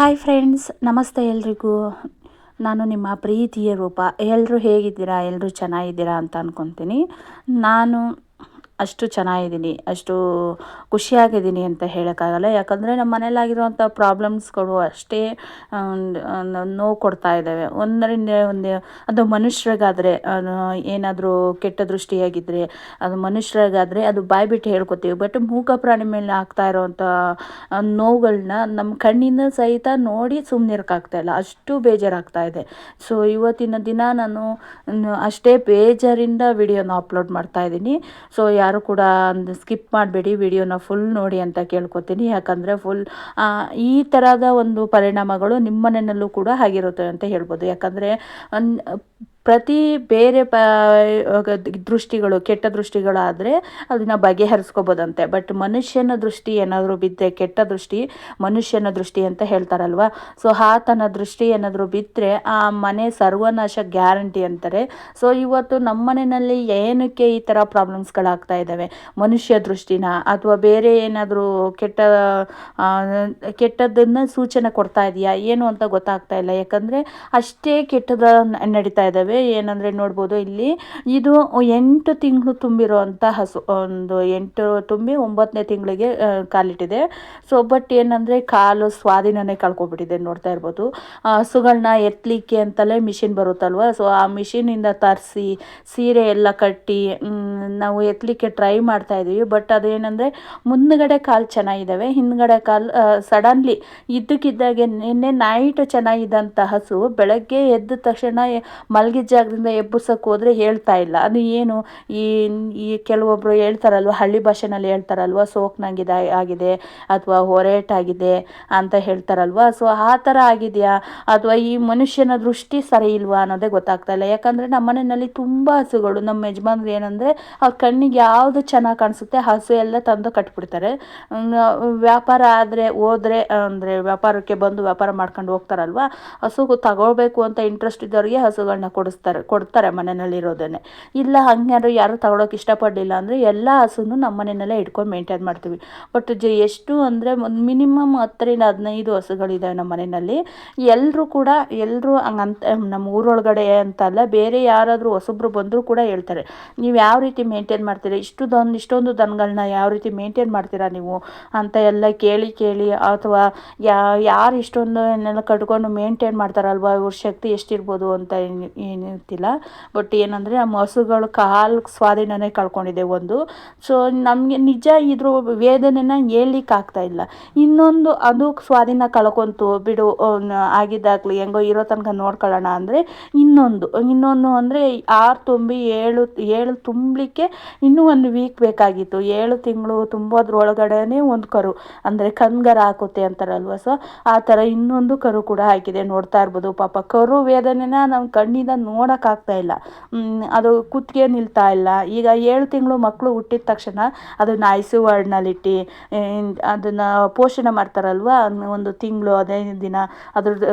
Hi friends ನಮಸ್ತೆ ಎಲ್ರಿಗೂ. ನಾನು ನಿಮ್ಮ ಪ್ರೀತಿಯ ರೂಪ. ಎಲ್ಲರೂ ಹೇಗಿದ್ದೀರಾ? ಎಲ್ಲರೂ ಚೆನ್ನಾಗಿದ್ದೀರಾ ಅಂತ ಅಂದ್ಕೊತೀನಿ ನಾನು ಅಷ್ಟು ಚೆನ್ನಾಗಿದ್ದೀನಿ, ಅಷ್ಟು ಖುಷಿಯಾಗಿದ್ದೀನಿ ಅಂತ ಹೇಳೋಕ್ಕಾಗಲ್ಲ. ಯಾಕಂದರೆ ನಮ್ಮ ಮನೇಲಾಗಿರುವಂಥ ಪ್ರಾಬ್ಲಮ್ಸ್ಗಳು ಅಷ್ಟೇ ನೋವು ಕೊಡ್ತಾ ಇದ್ದಾವೆ. ಒಂದರಿಂದ ಒಂದು, ಅದು ಮನುಷ್ಯರಿಗಾದರೆ ಏನಾದರೂ ಕೆಟ್ಟ ದೃಷ್ಟಿಯಾಗಿದ್ದರೆ ಅದು ಮನುಷ್ಯರಿಗಾದರೆ ಅದು ಬಾಯಿ ಬಿಟ್ಟು ಹೇಳ್ಕೊತೀವಿ. ಬಟ್ ಮೂಕ ಪ್ರಾಣಿ ಮೇಲೆ ಆಗ್ತಾ ಇರೋವಂಥ ನೋವುಗಳನ್ನ ನಮ್ಮ ಕಣ್ಣಿಂದ ಸಹಿತ ನೋಡಿ ಸುಮ್ಮನಿರೋಕ್ಕಾಗ್ತಾ ಇಲ್ಲ. ಅಷ್ಟು ಬೇಜಾರಾಗ್ತಾ ಇದೆ. ಸೊ ಇವತ್ತಿನ ದಿನ ನಾನು ಅಷ್ಟೇ ಬೇಜಾರಿಂದ ವಿಡಿಯೋನ ಅಪ್ಲೋಡ್ ಮಾಡ್ತಾ ಇದ್ದೀನಿ. ಸೊ ಯಾರು ಕೂಡ ಸ್ಕಿಪ್ ಮಾಡಬೇಡಿ, ವಿಡಿಯೋನ ಫುಲ್ ನೋಡಿ ಅಂತ ಕೇಳ್ಕೊತೀನಿ. ಯಾಕಂದರೆ ಫುಲ್ ಈ ಥರದ ಒಂದು ಪರಿಣಾಮಗಳು ನಿಮ್ಮ ಮನೆಯಲ್ಲೂ ಕೂಡ ಆಗಿರುತ್ತೆ ಅಂತ ಹೇಳ್ಬೋದು. ಯಾಕಂದರೆ ಪ್ರತಿ ಬೇರೆ ಪ ದೃಷ್ಟಿಗಳು, ಕೆಟ್ಟ ದೃಷ್ಟಿಗಳಾದರೆ ಅದನ್ನು ಬಗೆಹರಿಸ್ಕೋಬೋದಂತೆ. ಬಟ್ ಮನುಷ್ಯನ ದೃಷ್ಟಿ ಏನಾದರೂ ಬಿದ್ದರೆ ಕೆಟ್ಟ ದೃಷ್ಟಿ ಮನುಷ್ಯನ ದೃಷ್ಟಿ ಅಂತ ಹೇಳ್ತಾರಲ್ವ? ಸೊ ಆತನ ದೃಷ್ಟಿ ಏನಾದರೂ ಬಿದ್ದರೆ ಆ ಮನೆ ಸರ್ವನಾಶ ಗ್ಯಾರಂಟಿ ಅಂತಾರೆ. ಸೊ ಇವತ್ತು ನಮ್ಮ ಮನೆಯಲ್ಲಿ ಏನಕ್ಕೆ ಈ ಥರ ಪ್ರಾಬ್ಲಮ್ಸ್ಗಳಾಗ್ತಾ ಇದ್ದಾವೆ? ಮನುಷ್ಯ ದೃಷ್ಟಿನ ಅಥವಾ ಬೇರೆ ಏನಾದರೂ ಕೆಟ್ಟ ಕೆಟ್ಟದನ್ನು ಸೂಚನೆ ಕೊಡ್ತಾ ಇದೆಯಾ? ಏನು ಅಂತ ಗೊತ್ತಾಗ್ತಾ ಇಲ್ಲ. ಯಾಕಂದರೆ ಅಷ್ಟೇ ಕೆಟ್ಟದ ನಡೀತಾ ಇದ್ದಾವೆ. ಏನಂದರೆ ನೋಡ್ಬೋದು ಇಲ್ಲಿ ಇದು ಎಂಟು ತಿಂಗಳು ತುಂಬಿರುವಂಥ ಹಸು, ಒಂದು ಎಂಟು ತುಂಬಿ ಒಂಬತ್ತನೇ ತಿಂಗಳಿಗೆ ಕಾಲಿಟ್ಟಿದೆ. ಸೊ ಬಟ್ ಏನಂದರೆ ಕಾಲು ಸ್ವಾಧೀನನೇ ಕಳ್ಕೊಬಿಟ್ಟಿದೆ ನೋಡ್ತಾ ಇರ್ಬೋದು. ಹಸುಗಳನ್ನ ಎತ್ತಲಿಕ್ಕೆ ಅಂತಲೇ ಮಿಷಿನ್ ಬರುತ್ತಲ್ವ? ಸೊ ಆ ಮಿಷಿನಿಂದ ತರಿಸಿ, ಸೀರೆ ಎಲ್ಲ ಕಟ್ಟಿ ನಾವು ಎತ್ತಲಿಕ್ಕೆ ಟ್ರೈ ಮಾಡ್ತಾ ಇದ್ದೀವಿ. ಬಟ್ ಅದೇನಂದರೆ ಮುಂದ್ಗಡೆ ಕಾಲು ಚೆನ್ನಾಗಿದ್ದಾವೆ. ಹಿಂದ್ಗಡೆ ಕಾಲು ಸಡನ್ಲಿ ಇದ್ದಕ್ಕಿದ್ದಾಗೆ ನಿನ್ನೆ ನೈಟ್ ಚೆನ್ನಾಗಿದ್ದಂಥ ಹಸು ಬೆಳಗ್ಗೆ ಎದ್ದ ತಕ್ಷಣ ಮಲಗಿದ ಜಾಗದಿಂದ ಎಬ್ಬಿಸೋಕೆ ಹೋದರೆ ಹೇಳ್ತಾ ಇಲ್ಲ. ಅದು ಏನು? ಈ ಈ ಕೆಲವೊಬ್ಬರು ಹೇಳ್ತಾರಲ್ವ, ಹಳ್ಳಿ ಭಾಷೆನಲ್ಲಿ ಹೇಳ್ತಾರಲ್ವ ಸೋಕ್ನಾಗಿದೆ ಆಗಿದೆ ಅಥವಾ ಹೊರೇಟಾಗಿದೆ ಅಂತ ಹೇಳ್ತಾರಲ್ವ? ಸೊ ಆ ಥರ ಆಗಿದೆಯಾ? ಅಥವಾ ಈ ಮನುಷ್ಯನ ದೃಷ್ಟಿ ಸರಿ ಇಲ್ವಾ ಅನ್ನೋದೇ ಗೊತ್ತಾಗ್ತಾ ಇಲ್ಲ. ಯಾಕಂದರೆ ನಮ್ಮ ಮನೆಯಲ್ಲಿ ತುಂಬ ಹಸುಗಳು, ನಮ್ಮ ಯಜಮಾನ್ರು ಏನಂದರೆ ಅವ್ರ ಕಣ್ಣಿಗೆ ಯಾವುದು ಚೆನ್ನಾಗಿ ಕಾಣಿಸುತ್ತೆ, ಹಸು ಎಲ್ಲ ತಂದು ಕಟ್ಬಿಡ್ತಾರೆ. ವ್ಯಾಪಾರ ಆದರೆ ಹೋದ್ರೆ, ಅಂದರೆ ವ್ಯಾಪಾರಕ್ಕೆ ಬಂದು ವ್ಯಾಪಾರ ಮಾಡ್ಕೊಂಡು ಹೋಗ್ತಾರಲ್ವ ಹಸು ತಗೋಬೇಕು ಅಂತ ಇಂಟ್ರೆಸ್ಟ್ ಇದ್ದವ್ರಿಗೆ ಹಸುಗಳನ್ನ ಕೊಡಿಸ್ತಾರೆ, ಕೊಡ್ತಾರೆ ಮನೆಯಲ್ಲಿರೋದನ್ನೇ ಇಲ್ಲ ಹಂಗೇನಾದ್ರು ಯಾರು ತಗೊಳಕ್ಕೆ ಇಷ್ಟಪಡಲಿಲ್ಲ ಅಂದರೆ ಎಲ್ಲ ಹಸುನು ನಮ್ಮ ಮನೆಯಲ್ಲೇ ಇಟ್ಕೊಂಡು ಮೇಂಟೈನ್ ಮಾಡ್ತೀವಿ. ಬಟ್ ಜ ಎಷ್ಟು ಅಂದರೆ ಮಿನಿಮಮ್ ಹತ್ತರಿಂದ ಹದಿನೈದು ಹಸುಗಳಿದ್ದಾವೆ ನಮ್ಮ ಮನೆಯಲ್ಲಿ. ಎಲ್ಲರೂ ಕೂಡ ಎಲ್ಲರೂ ಹಂಗಂತ, ನಮ್ಮ ಊರೊಳಗಡೆ ಅಂತಲ್ಲ, ಬೇರೆ ಯಾರಾದರೂ ಹೊಸಬ್ರು ಬಂದರೂ ಕೂಡ ಹೇಳ್ತಾರೆ, ನೀವು ಯಾವ ರೀತಿ ಮೇಂಟೈನ್ ಮಾಡ್ತೀರಾ? ಇಷ್ಟು ದೊಂದು ಇಷ್ಟೊಂದು ದನಗಳನ್ನ ಯಾವ ರೀತಿ ಮೇಂಟೈನ್ ಮಾಡ್ತೀರಾ ನೀವು? ಅಂತ ಎಲ್ಲ ಕೇಳಿ ಕೇಳಿ ಅಥವಾ ಯಾ ಯಾರು ಇಷ್ಟೊಂದು ಏನೆಲ್ಲ ಕಟ್ಕೊಂಡು ಮೇಂಟೈನ್ ಮಾಡ್ತಾರಲ್ವ? ಇವ್ರ ಶಕ್ತಿ ಎಷ್ಟಿರ್ಬೋದು ಅಂತ ಏನು ಏನಿರ್ತಿಲ್ಲ ಬಟ್ ಏನಂದರೆ ನಮ್ಮ ಹಸುಗಳು ಕಾಲು ಸ್ವಾಧೀನನೇ ಕಳ್ಕೊಂಡಿದೆ ಒಂದು. ಸೊ ನಮಗೆ ನಿಜ ಇದ್ರ ವೇದನೆನ ಆಗ್ತಾ ಇಲ್ಲ. ಇನ್ನೊಂದು ಅದು ಸ್ವಾಧೀನ ಕಳ್ಕೊಂತು ಬಿಡು ಆಗಿದ್ದಾಗಲಿ ಹೆಂಗೋ ಇರೋ ತನಕ ನೋಡ್ಕೊಳ್ಳೋಣ ಅಂದರೆ ಇನ್ನೊಂದು. ಇನ್ನೊಂದು ಅಂದರೆ ಆರು ತುಂಬಿ ಏಳು ಏಳು ತುಂಬಲಿಕ್ಕೆ ಇನ್ನೂ ಒಂದು ವೀಕ್ ಬೇಕಾಗಿತ್ತು. ಏಳು ತಿಂಗಳು ತುಂಬೋದ್ರೊಳಗಡೆ ಒಂದು ಕರು, ಅಂದರೆ ಕನ್ಗರ ಹಾಕುತ್ತೆ ಅಂತಾರಲ್ವ? ಸೊ ಆ ಥರ ಇನ್ನೊಂದು ಕರು ಕೂಡ ಹಾಕಿದೆ ನೋಡ್ತಾ ಇರ್ಬೋದು. ಪಾಪ ಕರು ವೇದನೆನ ನಮ್ಮ ಕಣ್ಣಿಂದ ನೋಡೋಕ್ಕಾಗ್ತಾ ಇಲ್ಲ. ಅದು ಕುತ್ತಿಗೆ ನಿಲ್ತಾ ಇಲ್ಲ. ಈಗ ಏಳು ತಿಂಗಳು ಮಕ್ಕಳು ಹುಟ್ಟಿದ ತಕ್ಷಣ ಅದನ್ನು ಐಸು ವಾರ್ಡ್ನಲ್ಲಿಟ್ಟು ಅದನ್ನು ಪೋಷಣೆ ಮಾಡ್ತಾರಲ್ವ? ಒಂದು ತಿಂಗಳು, ಹದಿನೈದು ದಿನ, ಅದ್ರದ್ದು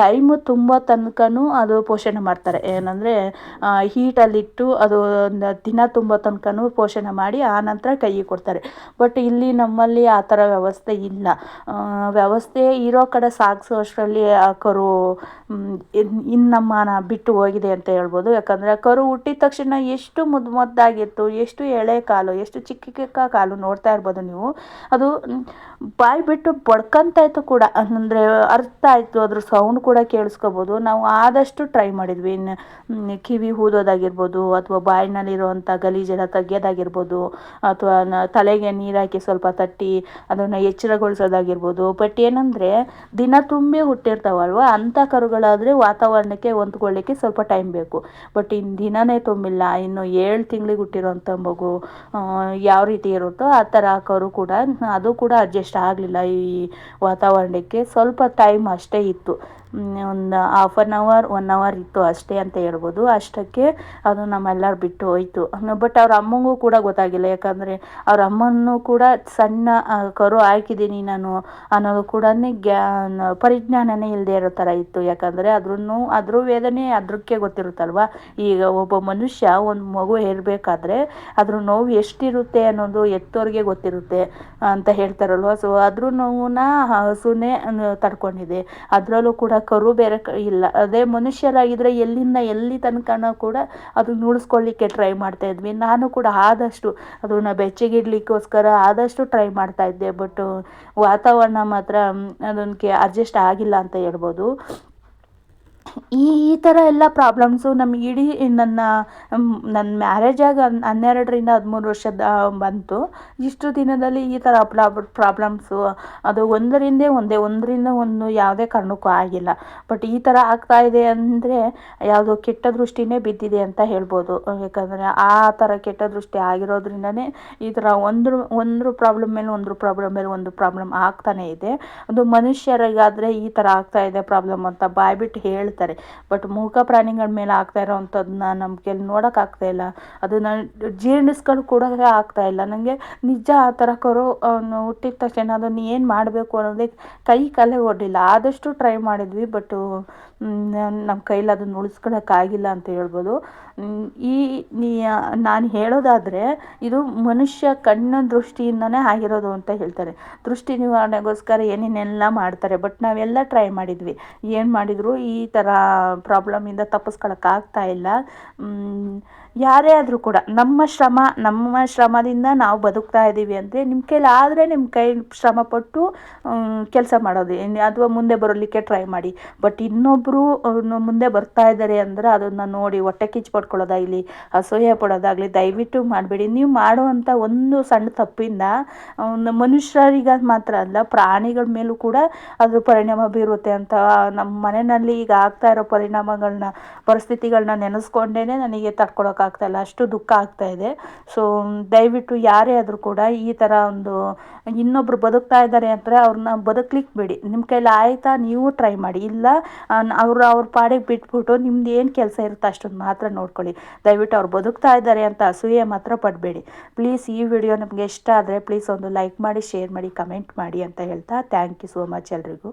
ಟೈಮು ತುಂಬ ತನಕನೂ ಅದು ಪೋಷಣೆ ಮಾಡ್ತಾರೆ. ಏನಂದರೆ ಹೀಟಲ್ಲಿಟ್ಟು ಅದು ಒಂದು ದಿನ ತುಂಬ ತನಕನೂ ಪೋಷಣೆ ಮಾಡಿ ಆನಂತರ ಕೈಗೆ ಕೊಡ್ತಾರೆ. ಬಟ್ ಇಲ್ಲಿ ನಮ್ಮಲ್ಲಿ ಆ ಥರ ವ್ಯವಸ್ಥೆ ಇಲ್ಲ. ವ್ಯವಸ್ಥೆ ಇರೋ ಕಡೆ ಸಾಗಿಸೋ ಅಷ್ಟರಲ್ಲಿ ಆ, ಕರು ಇನ್ನು ನಮ್ಮನ್ನ ಬಿಟ್ಟು ಹೋಗಿದೆ ಅಂತ ಹೇಳ್ಬೋದು. ಯಾಕಂದರೆ, ಕರು ಹುಟ್ಟಿದ ತಕ್ಷಣ ಎಷ್ಟು ಮುದ್ದು ಮುದ್ದಾಗಿತ್ತು, ಎಷ್ಟು ಎಳೆ ಕಾಲು, ಎಷ್ಟು ಚಿಕ್ಕ ಚಿಕ್ಕ ಕಾಲು ನೋಡ್ತಾ ಇರ್ಬೋದು ನೀವು. ಅದು ಬಾಯಿ ಬಿಟ್ಟು ಬಡ್ಕಂತಾಯ್ತು ಕೂಡ. ಅಂದರೆ ಅರ್ಥ ಆಯಿತು ಅದ್ರ ಸೌಂಡ್ ಕೂಡ ಕೇಳಿಸ್ಕೋಬೋದು. ನಾವು ಆದಷ್ಟು ಟ್ರೈ ಮಾಡಿದ್ವಿ. ಇನ್ನು ಕಿವಿ ಊದೋದಾಗಿರ್ಬೋದು ಅಥವಾ ಬಾಯಿನಲ್ಲಿರುವಂಥ ಗಲೀಜೆಲ್ಲ ತೆಗೆಯೋದಾಗಿರ್ಬೋದು ಅಥವಾ ತಲೆಗೆ ನೀರು ಹಾಕಿ ಸ್ವಲ್ಪ ತಟ್ಟಿ ಅದನ್ನು ಎಚ್ಚರಗೊಳಿಸೋದಾಗಿರ್ಬೋದು. ಬಟ್ ಏನಂದರೆ, ದಿನ ತುಂಬಿ ಹುಟ್ಟಿರ್ತಾವಲ್ವ, ಅಂಥ ಕರುಗಳಾದರೆ ವಾತಾವರಣಕ್ಕೆ ಹೊಂದ್ಕೊಳ್ಳಿಕ್ಕೆ ಸ್ವಲ್ಪ ಟೈಮ್ ಬೇಕು. ಬಟ್ ಇನ್ನು ದಿನನೇ ತುಂಬಿಲ್ಲ. ಇನ್ನು ಏಳು ತಿಂಗಳಿಗೆ ಹುಟ್ಟಿರೋಂಥ ಮಗು ಯಾವ ರೀತಿ ಇರುತ್ತೋ ಆ ಥರ ಕರು ಕೂಡ, ಅದು ಕೂಡ ಅಡ್ಜಸ್ಟ್ ಆಗಲಿಲ್ಲ ಈ ವಾತಾವರಣಕ್ಕೆ. ಸ್ವಲ್ಪ ಟೈಮ್ ಅಷ್ಟೇ ಇತ್ತು. ಒಂದು half an hour one hour ಇತ್ತು ಅಷ್ಟೇ ಅಂತ ಹೇಳ್ಬೋದು. ಅಷ್ಟಕ್ಕೆ ಅದು ನಮ್ಮೆಲ್ಲರೂ ಬಿಟ್ಟು ಹೋಯಿತು. ಬಟ್ ಅವ್ರ ಅಮ್ಮಂಗೂ ಕೂಡ ಗೊತ್ತಾಗಿಲ್ಲ. ಯಾಕಂದರೆ ಅವ್ರ ಅಮ್ಮನೂ ಕೂಡ ಸಣ್ಣ ಕರು ಹಾಕಿದ್ದೀನಿ ನಾನು ಅನ್ನೋದು ಕೂಡ ಗ್ಯಾ ಪರಿಜ್ಞಾನನೇ ಇಲ್ಲದೆ ಇರೋ ಥರ ಇತ್ತು. ಯಾಕಂದರೆ ಅದ್ರೂ ಅದ್ರ ವೇದನೆ ಅದಕ್ಕೆ ಗೊತ್ತಿರುತ್ತಲ್ವ? ಈಗ ಒಬ್ಬ ಮನುಷ್ಯ ಒಂದು ಮಗು ಹೇರಬೇಕಾದ್ರೆ ಅದ್ರ ನೋವು ಎಷ್ಟಿರುತ್ತೆ ಅನ್ನೋದು ಎತ್ತೋರಿಗೆ ಗೊತ್ತಿರುತ್ತೆ ಅಂತ ಹೇಳ್ತಾರಲ್ವ? ಸೊ ಅದ್ರ ನೋವನ್ನ ಹಸುನೇ ತಡ್ಕೊಂಡಿದೆ. ಅದರಲ್ಲೂ ಕೂಡ ಕರು ಬೇರೆ ಇಲ್ಲ. ಅದೇ ಮನುಷ್ಯರಾಗಿದ್ದರೆ ಎಲ್ಲಿಂದ ಎಲ್ಲಿ ತನಕನೂ ಕೂಡ ಅದನ್ನ ಉಳಿಸ್ಕೊಳ್ಳಿಕ್ಕೆ ಟ್ರೈ ಮಾಡ್ತಾ ಇದ್ವಿ. ನಾನು ಕೂಡ ಆದಷ್ಟು ಅದನ್ನು ಬೆಚ್ಚಗಿಡ್ಲಿಕ್ಕೋಸ್ಕರ ಆದಷ್ಟು ಟ್ರೈ ಮಾಡ್ತಾ ಇದ್ದೆ. ಬಟ್ ವಾತಾವರಣ ಮಾತ್ರ ಅದಕ್ಕೆ ಅಡ್ಜಸ್ಟ್ ಆಗಿಲ್ಲ ಅಂತ ಹೇಳ್ಬೋದು. ಈ ಈ ಥರ ಎಲ್ಲ ಪ್ರಾಬ್ಲಮ್ಸು ನಮ್ಮ ಇಡೀ ನನ್ನ ನನ್ನ ಮ್ಯಾರೇಜ್ ಆಗಿ ಹನ್ನೆರಡರಿಂದ ಹದಿಮೂರು ವರ್ಷದ ಬಂತು. ಇಷ್ಟು ದಿನದಲ್ಲಿ ಈ ಥರ ಪ್ರಾಬ್ಲಮ್ಸು ಅದು ಒಂದರಿಂದ, ಒಂದೇ ಒಂದರಿಂದ ಒಂದು ಯಾವುದೇ ಕಾರಣಕ್ಕೂ ಆಗಿಲ್ಲ. ಬಟ್ ಈ ಥರ ಆಗ್ತಾ ಇದೆ ಅಂದರೆ ಯಾವುದೋ ಕೆಟ್ಟ ದೃಷ್ಟಿನೇ ಬಿದ್ದಿದೆ ಅಂತ ಹೇಳ್ಬೋದು. ಯಾಕಂದರೆ ಆ ಥರ ಕೆಟ್ಟ ದೃಷ್ಟಿ ಆಗಿರೋದ್ರಿಂದನೇ ಈ ಥರ ಒಂದ್ರ ಒಂದು ಪ್ರಾಬ್ಲಮ್ ಮೇಲೆ ಒಂದು ಪ್ರಾಬ್ಲಮ್ ಮೇಲೆ ಒಂದು ಪ್ರಾಬ್ಲಮ್ ಆಗ್ತಾನೆ ಇದೆ. ಅದು ಮನುಷ್ಯರಿಗಾದರೆ ಈ ಥರ ಆಗ್ತಾ ಇದೆ ಪ್ರಾಬ್ಲಮ್ ಅಂತ ಬಾಯ್ಬಿಟ್ಟು ಹೇಳ್ತಾರೆ ಬಟ್ ಮೂಕ ಪ್ರಾಣಿಗಳ ಮೇಲೆ ಆಗ್ತಾ ಇರೋವಂಥದ್ದನ್ನ ನಮಗೆ ನೋಡೋಕ್ಕಾಗ್ತಾ ಇಲ್ಲ. ಅದನ್ನು ಜೀರ್ಣಿಸ್ಕೊಂಡು ಕೂಡ ಆಗ್ತಾ ಇಲ್ಲ. ನನಗೆ ನಿಜ ಆ ಥರ ಕರು ಹುಟ್ಟಿದ ತಕ್ಷಣ ಅದನ್ನು ಏನು ಮಾಡಬೇಕು ಅನ್ನೋದೇ ಕೈ ಕಾಲೇ ಓಡಲಿಲ್ಲ. ಆದಷ್ಟು ಟ್ರೈ ಮಾಡಿದ್ವಿ ಬಟ್ಟು ನಮ್ಮ ಕೈಲಿ ಅದನ್ನು ಉಳಿಸ್ಕೊಳಕ್ಕಾಗಿಲ್ಲ ಅಂತ ಹೇಳ್ಬೋದು. ಈ ನಾನು ಹೇಳೋದಾದರೆ ಇದು ಮನುಷ್ಯ ಕಣ್ಣ ದೃಷ್ಟಿಯಿಂದನೇ ಆಗಿರೋದು ಅಂತ ಹೇಳ್ತಾರೆ. ದೃಷ್ಟಿ ನಿವಾರಣೆಗೋಸ್ಕರ ಏನೇನೆಲ್ಲ ಮಾಡ್ತಾರೆ, ಬಟ್ ನಾವೆಲ್ಲ ಟ್ರೈ ಮಾಡಿದ್ವಿ. ಏನು ಮಾಡಿದರೂ? ಈ ಥರ ಪ್ರಾಬ್ಲಮಿಂದ ತಪ್ಪಿಸ್ಕೊಳಕ್ಕಾಗ್ತಾ ಇಲ್ಲ. ಯಾರೇ ಆದರೂ ಕೂಡ ನಮ್ಮ ಶ್ರಮ, ನಮ್ಮ ಶ್ರಮದಿಂದ ನಾವು ಬದುಕ್ತಾ ಇದ್ದೀವಿ ಅಂದರೆ ನಿಮ್ಮ ಕೈಲಿ ಆದರೆ ನಿಮ್ಮ ಕೈ ಶ್ರಮಪಟ್ಟು ಕೆಲಸ ಮಾಡೋದು. ಅಥವಾ ಮುಂದೆ ಬರಲಿಕ್ಕೆ ಟ್ರೈ ಮಾಡಿ. ಬಟ್ ಇನ್ನೊಬ್ಬರು ಮುಂದೆ ಬರ್ತಾ ಇದ್ದಾರೆ ಅಂದರೆ ಅದನ್ನು ನೋಡಿ ಹೊಟ್ಟೆ ಕಿಚ್ಚು ಪಡ್ಕೊಳ್ಳೋದಾಗಲಿ ಅಸೂಯೆ ಪಡೋದಾಗಲಿ, ದಯವಿಟ್ಟು ಮಾಡಬೇಡಿ. ನೀವು ಮಾಡುವಂಥ ಒಂದು ಸಣ್ಣ ತಪ್ಪಿಂದ ಮನುಷ್ಯರಿಗೆ ಮಾತ್ರ ಅಲ್ಲ, ಪ್ರಾಣಿಗಳ ಮೇಲೂ ಕೂಡ ಅದ್ರ ಪರಿಣಾಮ ಬೀರುತ್ತೆ ಅಂತ ನಮ್ಮ ಮನೆಯಲ್ಲಿ ಈಗ ಆಗ್ತಾ ಇರೋ ಪರಿಣಾಮಗಳನ್ನ ಪರಿಸ್ಥಿತಿಗಳನ್ನ ನೆನೆಸ್ಕೊಂಡೇ ನನಗೆ ತಡ್ಕೊಳಕ್ಕಾಗ್ತಾಯಿಲ್ಲ ಅಷ್ಟು ದುಃಖ ಆಗ್ತಾ ಇದೆ. ಸೊ, ದಯವಿಟ್ಟು ಯಾರೇ ಆದರೂ ಕೂಡ ಈ ಥರ ಒಂದು, ಇನ್ನೊಬ್ರು ಬದುಕ್ತಾ ಇದ್ದಾರೆ ಅಂದರೆ ಅವ್ರನ್ನ ಬದುಕ್ಲಿಕ್ಕೆ ಬಿಡಿ. ನಿಮ್ಮ ಕೈಲಿ ಆಯಿತಾ, ನೀವು ಟ್ರೈ ಮಾಡಿ. ಇಲ್ಲ ಅವರು ಅವ್ರ ಪಾಡಿಗೆ ಬಿಟ್ಬಿಟ್ಟು ನಿಮ್ದು ಏನು ಕೆಲಸ ಇರುತ್ತೆ ಅಷ್ಟೊಂದು ಮಾತ್ರ ನೋಡ್ಕೊಳ್ಳಿ. ದಯವಿಟ್ಟು ಅವ್ರು ಬದುಕ್ತಾ ಇದ್ದಾರೆ ಅಂತ ಅಸೂಯೆ ಮಾತ್ರ ಪಡಬೇಡಿ. ಪ್ಲೀಸ್ ಈ ವಿಡಿಯೋ ನಮಗೆ ಇಷ್ಟ ಆದರೆ ಪ್ಲೀಸ್ ಒಂದು ಲೈಕ್ ಮಾಡಿ, ಶೇರ್ ಮಾಡಿ, ಕಮೆಂಟ್ ಮಾಡಿ ಅಂತ ಹೇಳ್ತಾ ಥ್ಯಾಂಕ್ ಯು ಸೋ ಮಚ್ ಎಲ್ರಿಗೂ.